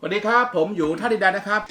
สวัสดีครับ ผมอยู่ท่าดินแดนนะครับ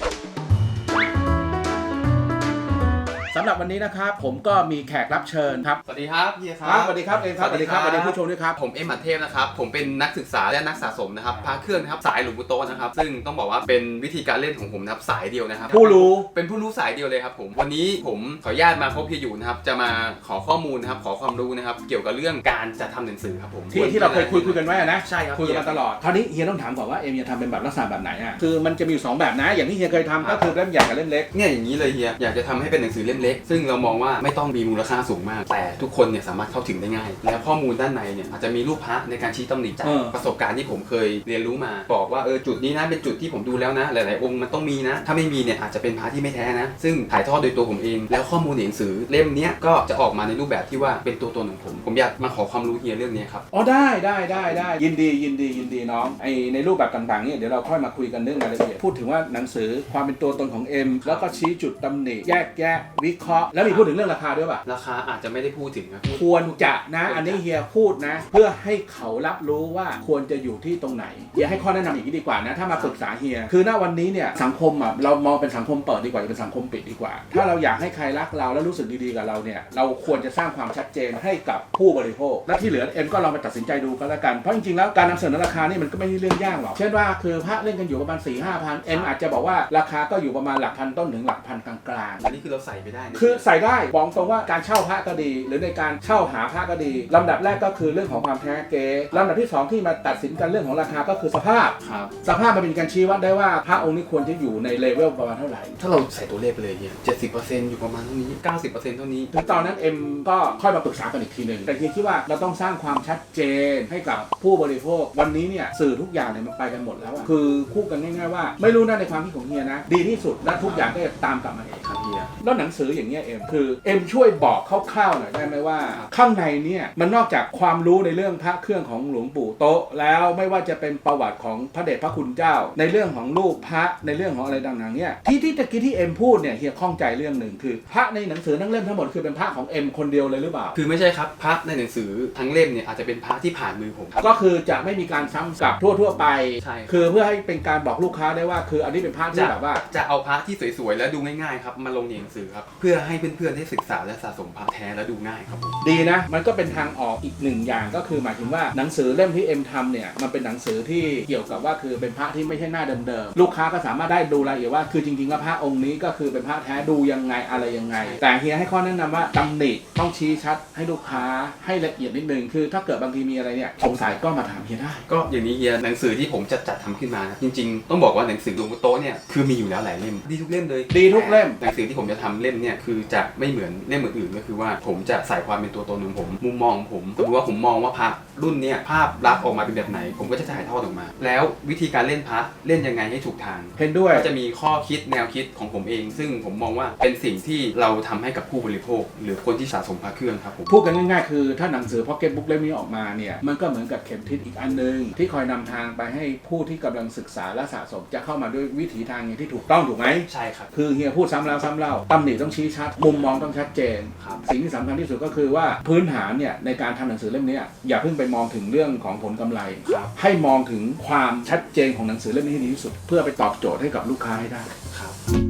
สำหรับวันนี้นะครับผมก็มีแขกรับเชิญครับสวัสดีครับเฮียคครัรับ บสวัสดีครับเอ็มครับสวัสดีครับสวัสดีผู้ชมด้วยครับ ผมเอ็มอัดเทพนะครับ ผมเป็นนักศึกษาและนักสะสมนะครับพาเครื่องนะครับสายหลวงปู่โตะนะครับ ซึ่งต้องบอกว่าเป็นวิธีการเล่นของผมนะครับสายเดียวนะครับผู้รู้ เป็นผู้รู้สายเดียวเลยครับผมวันนี้ผมขออนุญาตมาพบเฮียอยู่นะครับจะมาขอข้อมูลนะครับขอความรู้นะครับเกี่ยวกับเรื่องการจะทำหนังสือครับผมที่ที่เราเคยคุยคุยกันไว้อะนะใช่ครับคุยกันมาตลอดคราวนี้เฮียต้องถามก่อนว่าเอ็มจะทำเป็นแบบลักษณะแบบไหนอะคือมันจะมีอยู่สองแบบนะ อย่างที่เฮียเคยทำก็คือเล่มใหญ่กับเล่มเล็ก เนี่ยอย่างนี้เลยเฮียอยากจะทำให้เป็นหนังสือเล่มเล็กซึ่งเรามองว่าไม่ต้องมีมูลค่าสูงมาก แต่ทุกคนเนี่ยสามารถเข้าถึงได้ง่าย แล้วข้อมูลด้านในเนี่ยอาจจะมีรูปพระในการชี้ตำหนิจากเออ ประสบการณ์ที่ผมเคยเรียนรู้มา บอกว่าเออจุดนี้นะเป็นจุดที่ผมดูแล้วนะ หลายๆ องค์มันต้องมีนะ ถ้าไม่มีเนี่ยอาจจะเป็นพระที่ไม่แท้นะ ซึ่งถ่ายทอดโดยตัวผมเอง แล้วข้อมูลในหนังสือเล่มเนี้ยก็จะออกมาในรูปแบบที่ว่าเป็นตัวตนของผม ผมอยากมาขอความรู้เฮียเรื่องเนี้ยครับ อ๋อได้ได้ได้ได้ยินดียินดียินดีน้องไอในรูปแบบต่างๆเนี่ยเดี๋ยวเราค่อยมาคุยกันเรื่องรายละเอียดพูดถึงว่าหนังสือความเป็นตัวตนของเอ็มแล้วก็ชี้จุดตำหนิแยกแยะวิเคราะห์แล้วมีพูดถึงเรื่องราคาด้วยป่ะ ราคาอาจจะไม่ได้พูดถึงนะ ควรจะนะ อันนี้เฮียพูดนะ เพื่อให้เขารับรู้ว่าควรจะอยู่ที่ตรงไหนเฮียให้ข้อแนะนำอย่างนี้ดีกว่านะ ถ้ามาปรึกษาเฮีย คือณวันนี้เนี่ยสังคมอะเรามองเป็นสังคมเปิดดีกว่าอย่าเป็นสังคมปิดดีกว่า ถ้าเราอยากให้ใครรักเราแล้วรู้สึกดีๆกับเราเนี่ยเราควรจะสร้างความชัดเจนให้กับผู้บริโภค และที่เหลือเอ็มก็ลองไปตัดสินใจดูก็แล้วกันเพราะจริงๆแล้วการนำเสนอราคานี่มันก็ไม่ใช่เรื่องยากหรอกเช่นว่าคือพระเล่นกันอยู่ประมาณ4ี่ห้าพันเอ็มอาจจะบอกว่าราคาก็อยู่ประมาณหลักพันต้นถึงหลักพันกลางๆ อันนี้คือเราใส่ไปได้นะคือใส่ได้บอกตรงว่าการเช่าพระก็ดี หรือในการเช่าหาพระก็ดีลำดับแรกก็คือเรื่องของความแท้เก๊ลำดับที่สองที่มาตัดสินกันเรื่องของราคาก็คือสภาพ ครับ สภาพมันเป็นการชี้วัดได้ว่าพระองค์นี้ควรจะอยู่ในเลเวลประมาณเท่าไหร่ ถ้าเราใส่ตัวเลขไปเลยเนี่ยเจ็ดสิบเปอร์เซ็นต์อยู่ประมาณเท่านี้เก้าสิบเปอร์เซ็นต์เท่านี้ ถึงตอนนั้นเอ็มก็ค่อยมาปรึกษากันอีกทีหนึ่งแต่เฮียคิดว่าเราต้องสร้างความชัดเจนให้กับผู้บริโภค วันนี้เนี่ยสื่อทุกอย่างเนี่ยมันไปกันหมดแล้วอะคือคู่กันง่ายๆว่า ไม่รู้นะในความคิดของเฮียนะ ดีที่สุดและทุกอย่างก็จะตามกลับมาเองครับเฮีย แล้วหนังสืออย่างเงี้ยเอ็มคือเอ็มช่วยบอกคร่าวๆหน่อยได้ไหมว่าข้างในเนี่ยมันนอกจากความรู้ในเรื่องพระเครื่องของหลวงปู่โตะแล้วไม่ว่าจะเป็นประวัติของพระเดชพระคุณเจ้า ในเรื่องของรูปพระในเรื่องของอะไรต่างๆเนี่ยที่ที่ตะกี้ที่เอ็มพูดเนี่ยเฮียข้องใจเรื่องหนึ่งคือ พระในหนังสือทั้งเล่มทั้งหมดคือเป็นพระของเอ็มคนเดียวเลยหรือเปล่า คือไม่ใช่ครับพระในหนังสือทั้งเล่มเนี่ยอาจจะเป็นพระที่ผ่านมือผมครับ ก็คือจะไม่มีการซ้ำกับทั่วๆไป ใช่คือเพื่อให้เป็นการบอกลูกค้าได้ว่า คืออันนี้เป็นพระที่แบบว่า จะเอาพระที่สวยๆ และดูง่ายๆครับมาลงในหนังสือครับเพื่อให้เพื่อนๆได้ศึกษาและสะสมพระแท้และดูง่ายครับผมดีนะ มันก็เป็นทางออกอีกหนึ่งอย่างก็คือหมายถึงว่าหนังสือเล่มที่เอ็มทำเนี่ยมันเป็นหนังสือที่เกี่ยวกับว่าคือเป็นพระที่ไม่ใช่หน้าเดิมๆลูกค้าก็สามารถได้ดูรายละเอียดว่าคือจริงๆแล้วพระองค์นี้ก็คือเป็นพระแท้ดูยังไงอะไรยังไง แต่เฮียให้ข้อแนะนำว่าตำหนิต้องชี้ชัดให้ลูกค้าให้ละเอียดนิดนึงคือ ถ้าเกิดบางทีมีอะไรเนี่ยสงสัยก็มาถามเฮียได้ ก็อย่างนี้เฮียหนังสือที่ผมจะจัดทำขึ้นมานะจริง ๆ ต้องบอกว่าหนังสือหลวงปู่โตะเนี่ยคือมีอยู่แล้วหลายเล่มดีทุกเล่มเลยดีทุกเล่ม หนังสือที่ผมจะทำเล่มเนี่ยคือจะไม่เหมือนเล่มอื่นๆก็คือว่าผมจะใส่ความเป็นตัวตนของผมมุมมองของผมสมมติว่าผมมองว่าพระรุ่นเนี้ยภาพลักษณ์ออกมาเป็นแบบไหน ผมก็จะถ่ายทอดออกมา แล้ววิธีการเล่นพระเล่นยังไงให้ถูกทางเห็นด้วยก็จะมีข้อคิดแนวคิดของผมเอง ซึ่งผมมองว่าเป็นสิ่งที่เราทำให้กับผู้บริโภค หรือคนที่สะสมพระเครื่องครับผมพูดกันง่ายๆคือถ้าหนังสือพ็อกเก็ตบุ๊กเล่มนี้ออกมาเนี่ยมันก็เหมือนกับเข็มทิศอีกอันหนึง ที่คอยนำทางไปให้ผู้ที่กำลังศึกษาและสะสมจะเข้ามาด้วยวิถีทางอย่างที่ถูกต้องถูกไหมใช่ครับคือเฮียพูดซ้ำแล้วซ้ำเล่าตำหนิต้องชี้ชัด มุมมองต้องชัดเจน ครับสิ่งที่สำคัญที่สุดก็คือว่าพื้นฐานเนี่ยในการทำหนังสือเล่มเนี้ยอย่าเพิ่งไปมองถึงเรื่องของผลกำไร ครับ ให้มองถึงความชัดเจนของหนังสือเล่มนี้ให้ดีที่สุด เพื่อไปตอบโจทย์ให้กับลูกค้าให้ได้ ครับ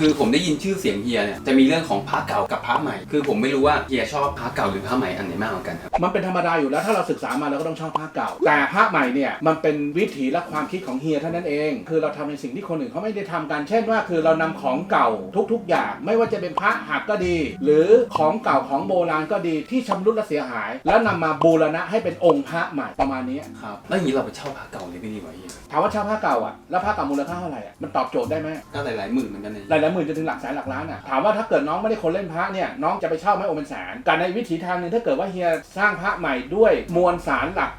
คือผมได้ยินชื่อเสียงเฮียเนี่ยจะมีเรื่องของพระเก่ากับพระใหม่ คือผมไม่รู้ว่าเฮียชอบพระเก่าหรือพระใหม่อันไหนมากกว่ากันครับ มันเป็นธรรมดาอยู่แล้วถ้าเราศึกษามาเราก็ต้องชอบภาคเก่า แต่ภาคใหม่เนี่ยมันเป็นวิถีและความคิดของเฮียเท่านั้นเอง คือเราทำในสิ่งที่คนอื่นเขาไม่ได้ทำกัน เช่นว่าคือเรานำของเก่าทุกๆ อย่าง ไม่ว่าจะเป็นพระหักก็ดี หรือของเก่าของโบราณก็ดีที่ชำรุดและเสียหาย แล้วนำมาบูรณะให้เป็นองค์พระใหม่ประมาณนี้ครับแล้วอย่างนี้เราไปเช่าพระเก่าเลยไม่ดีกว่าเฮียถามว่าเช่าผ้าเก่าอะแล้วผ้าเก่ามูลค่าเท่าไหร่อะมันตอบโจทย์ได้ไหมก็หลายๆหมื่นเหมือนกันเลย หลายๆหมื่นจนถึงหลักแสนหลักล้านอะถามว่าถ้าเกิดน้องไม่ได้คนเล่นพระเนี่ยน้องจะไปเช่าไหมโอเป็นแสนแต่ในวิถีทางหนึ่งถ้าเกิดว่าเฮียสร้างพระใหม่ด้วยมวลสารหลัก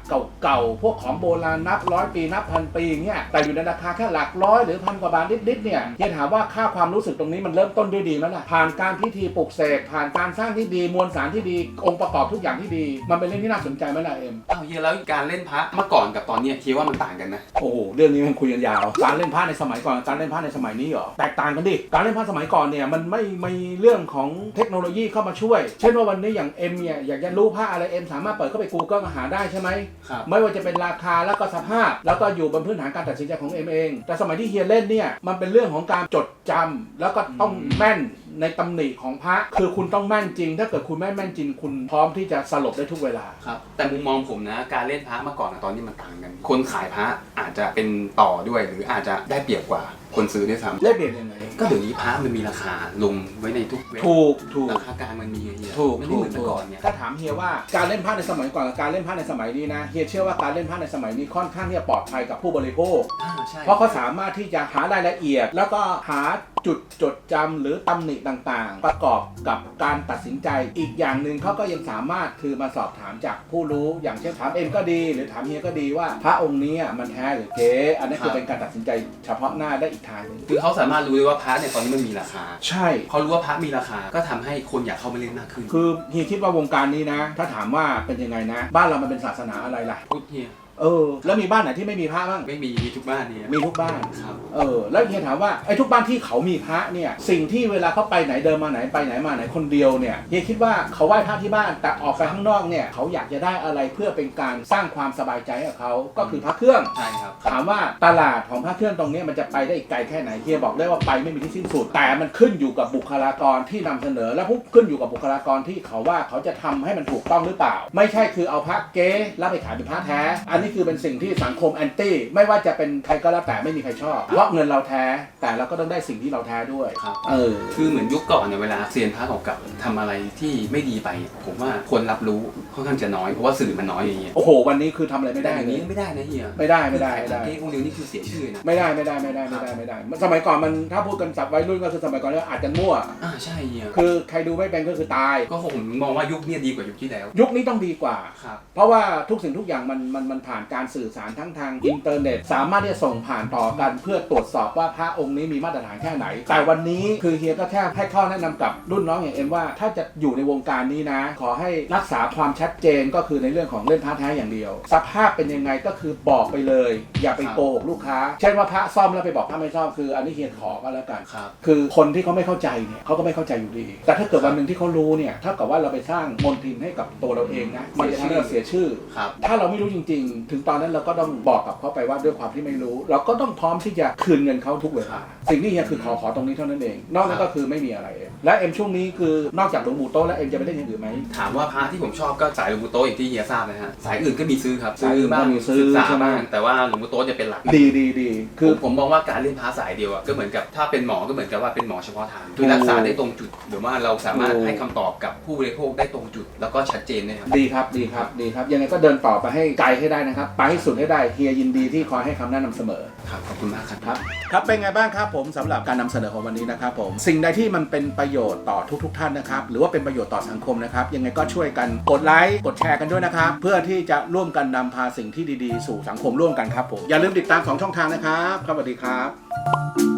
เก่าๆพวกของโบราณนับร้อยปีนับพันปีเงี้ยแต่อยู่ในราคาแค่หลักร้อยหรือพันกว่าบาทนิดๆเนี่ยเฮียถามว่าค่าความรู้สึกตรงนี้มันเริ่มต้นด้วยดีไหมล่ะผ่านการพิธีปลุกเสกผ่านการสร้างที่ดีมวลสารที่ดีองค์ประกอบทุกอย่างที่ดี มันเป็นเรื่องที่น่าสนใจไหมล่ะเอ็มอ้าวเฮียแล้วการเล่นพระเมื่อก่อนกับตอนเนี้ยเฮียว่ามันต่างกันนะโอ้โหเรื่องนี้มันคุยกันยาวการเล่นพระในสมัยก่อนกับการเล่นพระในสมัยนี้เหรอแตกต่างกันดิกการเล่นพระสมัยก่อนเนี่ยมันไม่มีเรื่องของเทคโนโลยีเข้ามาช่วย เช่นว่าวันนี้อย่างเอ็มเนี่ยอยากจะรู้ผ้าอะไรเอ็มสามารถเปิดเข้าไป Google หาได้ใช่ไหม ครับ ไม่ว่าจะเป็นราคาแล้วก็สภาพ แล้วก็อยู่บนพื้นฐานการตัดสินใจของเอ็มเอง แต่สมัยที่เฮียเล่นเนี่ยมันเป็นเรื่องของการจดจำแล้วก็ต้องแม่น ในตำหนิของพระคือคุณต้องแม่นจริง ถ้าเกิดคุณไม่แม่นจริง คุณพร้อมที่จะสลบได้ทุกเวลา ครับ แต่มุมมองผมนะ การเล่นพระเมื่อก่อนกับตอนนี้มันต่างกัน คนขายพระอาจจะเป็นต่อด้วย หรืออาจจะได้เปรียบกว่าคนซื้อด้วยซ้ำเล่นเปลี่ยนยังไง ก็เดี๋ยวนี้พระมันมีราคาลงไว้ในทุกเว็บถูกถูก ราคากลางมันมีไงเฮียถูกมันไม่ถูเหกมือนแต่ถูกก่อนเนี่ย ถ้าถามเฮียว่าการเล่นผ้าในสมัยก่อนกับการเล่นผ้าในสมัยนี้นะเฮียเชื่อว่าการเล่นผ้าในสมัยนี้ค่อนข้างที่จะปลอดภัยกับผู้บริโภค อ่าใช่ เพราะเขาสามารถที่จะหารายละเอียด แล้วก็หาจุดจดจำหรือตำหนิต่างๆ ประกอบกับการตัดสินใจ อีกอย่างหนึ่งเขาก็ยังสามารถคือมาสอบถามจากผู้รู้อย่างเช่นถามเอ็มก็ดี หรือถามเฮียก็ดีว่า พระองค์นี้อะมันแท้หรือเก๊อันนี้คือเป็นการตัดสินใจเฉพาะหน้าได้อีกทางหนึงคือเขาสามารถรู้เลยว่าพระเนี่ยตอนนี้มันมีราคา ใช่พอรู้ว่าพระมีราคาก็ทำให้คนอยากเข้ามาเล่นมากขึ้น คือเฮียคิดว่าวงการนี้นะ ถ้าถามว่าเป็นยังไงนะ บ้านเรามันเป็นศาสนาอะไรล่ะพุทธเฮีย เออ แล้วมีบ้านไหนที่ไม่มีพระบ้าง ไม่มีมีทุกบ้านเนี่ยมีทุกบ้าน ครับ เออ แล้วเฮียถามว่าไอ้ทุกบ้านที่เขามีพระเนี่ย สิ่งที่เวลาเขาไปไหนเดินมาไหนไปไหนมาไหนคนเดียวเนี่ยเฮียคิดว่าเขาไหว้พระที่บ้านแต่ออกไปข้างนอกเนี่ยเขาอยากจะได้อะไรเพื่อเป็นการสร้างความสบายใจให้กับเขาก็คือพระเครื่อง ใช่ครับ ถามว่าตลาดของพระเครื่องตรงเนี้ยมันจะไปได้อีกไกลแค่ไหนเฮียบอกได้ว่าไปไม่มีที่สิ้นสุด แต่มันขึ้นอยู่กับบุคลากรที่นำเสนอ และผู้ขึ้นอยู่กับบุคลากรที่เขาว่าเขาจะทำให้มันถูกต้องหรือเปล่า ไม่ใช่คือเอาพระเก๊แล้วไปขายเป็นพระแท้อันนี้คือเป็นสิ่งที่สังคมแอนตี้ไม่ว่าจะเป็นใครก็แล้วแต่ไม่มีใครชอบเพราะเงินเราแท้แต่เราก็ต้องได้สิ่งที่เราแท้ด้วยครับ เออ คือเหมือนยุคก่อนเนี่ยเวลาเซียนพระเก่าๆทำอะไรที่ไม่ดีไป ผมว่าคนรับรู้ค่อนข้างจะน้อยเพราะว่าสื่อมันน้อยอย่างเงี้ยโอ้โห วันนี้คือทำอะไรไม่แต่ได้อย่างเลนี้ย ไม่ได้นะเฮียไม่ได้ไม่ได้ไม่ได้ขายพระเก๊องค์เดียวนี่คือเสียชื่อนะไม่ได้ไม่ได้ไม่ได้ไม่ได้ไม่ได้ สมัยก่อนมันถ้าพูดกันสับวัยรุ่นก็คือสมัยก่อนเรียกว่าอาจจะมั่ว อ่าใช่เฮียคือใครดูไม่เป็นก็คือตาย ก็ผมมองว่ายุคเนี้ดีกว่ายุคที่แล้วยุคนี้ต้องดีกว่า ครับ เพราะว่าทุกสิ่งทุกอย่างมันมันมันผ่านการสื่อสารทั้งทางอินเทอร์เน็ต สามารถที่จะส่งผ่านต่อกันเพื่อตรวจสอบว่าพระองค์นี้มีมาตรฐานแค่ไหน แต่วันนี้คือเฮียก็แค่ให้ข้อแนะนำกับรุ่นน้องอย่างเอ็มว่า ถ้าจะอยู่ในวงการนี้นะ ขอให้รักษาความชัดเจนก็คือในเรื่องของเล่นพระแท้อย่างเดียว สภาพเป็นยังไงก็คือบอกไปเลย อย่าไปโกหกลูกค้า เช่นว่าพระซ่อมแล้วไปบอกพระไม่ซ่อมคือ อันนี้เฮียขอก็แล้วกันครับคือคนที่เขาไม่เข้าใจเนี่ยเขาก็ไม่เข้าใจอยู่ดี แต่ถ้าเกิดวันหนึ่งที่เขารู้เนี่ยเท่ากับว่าเราไปสร้างมลทินให้กับตัวเราเองนะมันจะทำให้เราเสียชื่อครับถ้าเราไม่รู้จริง ๆถึงตอนนั้นเราก็ต้องบอกกับเขาไปว่าด้วยความที่ไม่รู้ เราก็ต้องพร้อมที่จะคืนเงินเขาทุกเวลาสิ่งนี้เฮียคือขอขอตรงนี้เท่านั้นเอง นอกนั้นก็คือไม่มีอะไร และเอ็มช่วงนี้คือนอกจากหลวงปู่โตะแล้วเอ็มจะไปเล่นอย่างอื่นไหม ถามว่าพระที่ผมชอบก็สายหลวงปู่โตะอย่างที่เฮียทราบนะฮะ สายอื่นก็มีซื้อครับสายอื่นก็บ้างมีซื้อศึกษาใช่ไหม บ้างแต่ว่าหลวงปู่โตะจะเป็นหลักดีดีดีคืคืออ ผมมองว่าการเล่นพระสายเดียวอะก็เหมือนกับถ้าเป็นหมอก็เหมือนกับว่าเป็นหมอเฉพาะทางคือรักษาได้ตรงจุดหรือว่าเราสามารถถูกให้คำตอบกับผู้บริโภคได้ตรงจุด แล้วก็ชัดเจนด้วยครับ ดีครับดีครับดีครับ ยังไงก็เดินต่อไปให้ไกลให้ได้นะครับ ไปให้สุดให้ได้เฮียยินดีที่คอยให้คำแนะนำเสมอ ครับขอบคุณมากครับ ครับ ครับเป็นไงบ้างครับผมสำหรับการนำเสนอของวันนี้นะครับผม สิ่งใดที่มันเป็นประโยชน์ต่อทุกๆท่านนะครับ หรือว่าเป็นประโยชน์ต่อสังคมนะครับ ยังไงก็ช่วยกันกดไลค์กดแชร์กันด้วยนะครับ เพื่อที่จะร่วมกันนำพาสิ่งที่ดีๆ สู่สังคมร่วมกันครับผมอย่าลืมติดตามสองช่องทางนะครับครับสวัสดีครับ